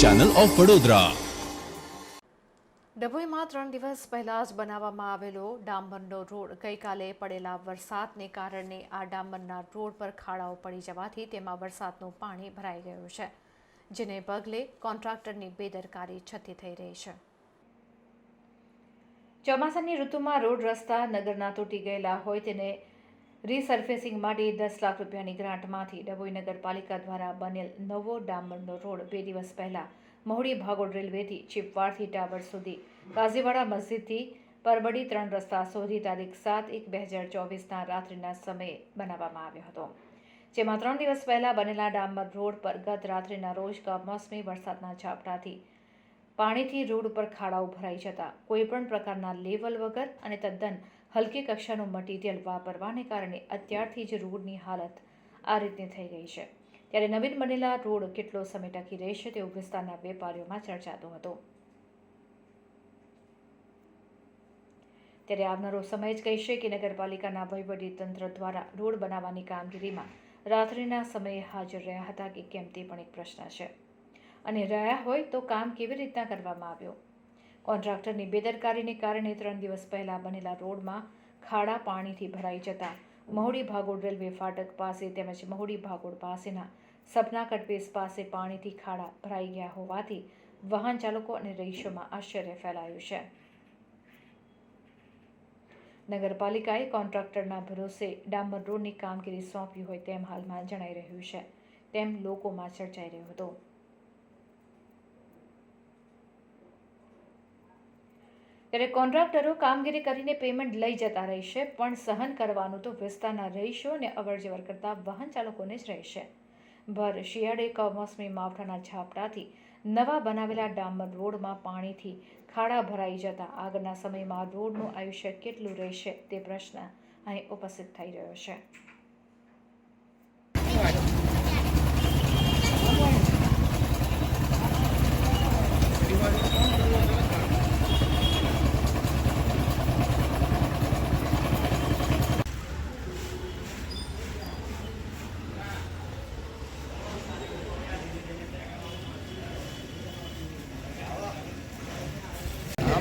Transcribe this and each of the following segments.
Channel of Vadodara ડભોઈમાં ત્રણ દિવસ પહેલા જ બનાવવામાં આવેલો ડામરનો રોડ. ગઈકાલે પડેલા વરસાદને કારણે આ ડામરના રોડ પર ખાડાઓ પડી જવાથી તેમાં વરસાદનું પાણી ભરાઈ ગયું છે, જેને પગલે કોન્ટ્રાક્ટરની બેદરકારી છતી થઈ રહી છે. ચોમાસાની ઋતુમાં રોડ રસ્તા નગરના તૂટી ગયેલા હોય તેને રીસર્ફેસિંગ માટે દસ લાખ રૂપિયાની ગ્રાન્ટમાંથી ડભોઈ નગરપાલિકા દ્વારા બનેલ નવો ડામરનો રોડ બે દિવસ પહેલા મહુડી ભાગોળ રેલવેથી ચીપવાડથી ટાવર સુધી કાઝીવાડા મસ્જિદથી પરબડી ત્રણ રસ્તા સુધી તારીખ સાત એક બે હજાર ચોવીસના રાત્રિના સમયે બનાવવામાં આવ્યો હતો. જેમાં ત્રણ દિવસ પહેલા બનેલા ડામર રોડ પર ગત રાત્રિના રોજ કમોસમી વરસાદના ઝાપટાથી પાણીથી રોડ ઉપર ખાડાઓ ભરાઈ જતા કોઈપણ પ્રકારના લેવલ વગર અને તદ્દન હલકી કક્ષાનું મટીરિયલ વાપરવાને કારણે અત્યારથી જ રોડની હાલત આ રીતની થઈ ગઈ છે. ત્યારે નવીન બનેલા રોડ કેટલો સમય ટકી રહેશે તેવું વિસ્તારના વેપારીઓમાં ચર્ચાતો હતો. ત્યારે આવનારો સમય જ કહેશે કે નગરપાલિકાના તંત્ર દ્વારા રોડ બનાવવાની કામગીરીમાં રાત્રિના સમયે હાજર રહ્યા હતા કે કેમ તે પણ એક પ્રશ્ન છે. અને રહ્યા હોય તો કામ કેવી રીતના કરવામાં આવ્યું? કોન્ટ્રાક્ટરની બેદરકારીને કારણે ત્રણ દિવસ પહેલાં બનેલા રોડમાં ખાડા પાણીથી ભરાઈ જતા મહુડી ભાગોળ રેલવે ફાટક પાસે તેમજ મહુડી ભાગોળ પાસેના સપના કટવેસ પાસે પાણીથી ખાડા ભરાઈ ગયા હોવાથી વાહન ચાલકો અને રહીશોમાં આશ્ચર્ય ફેલાયું છે. નગરપાલિકાએ કોન્ટ્રાક્ટરના ભરોસે ડામર રોડની કામગીરી સોંપી હોય તેમ હાલમાં જણાઈ રહ્યું છે. તેમ લોકોમાં ચર્ચાઈ રહ્યું હતું. ત્યારે કોન્ટ્રાક્ટરો કામગીરી કરીને પેમેન્ટ લઈ જતા રહેશે, પણ સહન કરવાનું તો વિસ્તારના રહીશો અને અવરજવર કરતા વાહન ચાલકોને જ રહેશે. ભર શિયાળે કમોસમી માવઠાના ઝાપટાથી નવા બનાવેલા ડામર રોડમાં પાણીથી ખાડા ભરાઈ જતા આગળના સમયમાં રોડનું આયુષ્ય કેટલું રહેશે તે પ્રશ્ન અહીં ઉપસ્થિત થઈ રહ્યો છે.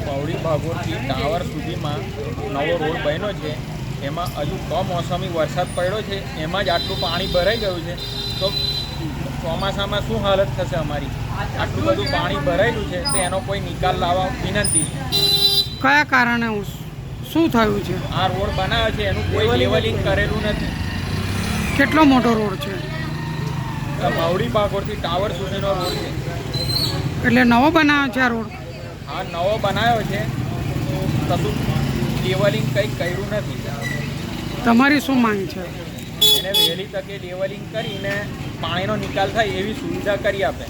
આ બાવડી ભાગોળથી ટાવર સુધીમાં નવો રોડ બન્યો છે. એમાં હજુ કમોસમી વરસાદ પડ્યો છે. એમાં જ આટલું પાણી ભરાઈ ગયું છે. તો ચોમાસામાં શું હાલત થશે અમારી? આટલું બધું પાણી ભરાયેલું છે તો એનો કોઈ નિકાલ લાવવા વિનંતી કયા કારણે શું થયું છે? આ રોડ બનાવ્યો છે એનું કોઈ લેવલિંગ કરેલું નથી. કેટલો મોટો રોડ છે? માવડી ભાગોળથી ટાવર સુધીનો રોડ છે. એટલે નવો બનાવ્યો છે આ રોડ? આ નવો બનાવ્યો છે. કશું લેવલિંગ કંઈ કર્યું નથી. તમારી શું માંગ છે? એને વહેલી તકે લેવલિંગ કરીને પાણીનો નિકાલ થાય એવી સુવિધા કરી આપે.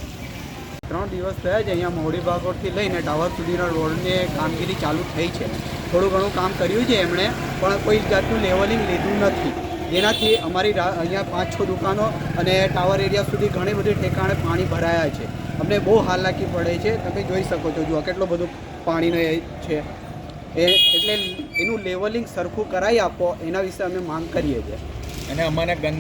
ત્રણ દિવસ થયા છે અહીંયા મોડી ભાગોળથી લઈને ટાવર સુધીના રોડની કામગીરી ચાલુ થઈ છે. થોડું ઘણું કામ કર્યું છે એમણે પણ કોઈ જાતનું લેવલિંગ લીધું નથી. જેનાથી અમારી અહીંયા પાંચ છ દુકાનો અને ટાવર એરિયા સુધી ઘણી બધી ઠેકાણે પાણી ભરાયા છે. અમને બહુ હાલાકી પડે છે. તમે જોઈ શકો છો, જુઓ કેટલું બધું પાણીનો એ છે. એ એટલે એનું લેવલિંગ સરખું કરાવી આપો, એના વિશે અમે માંગ કરીએ છીએ. અને અમારે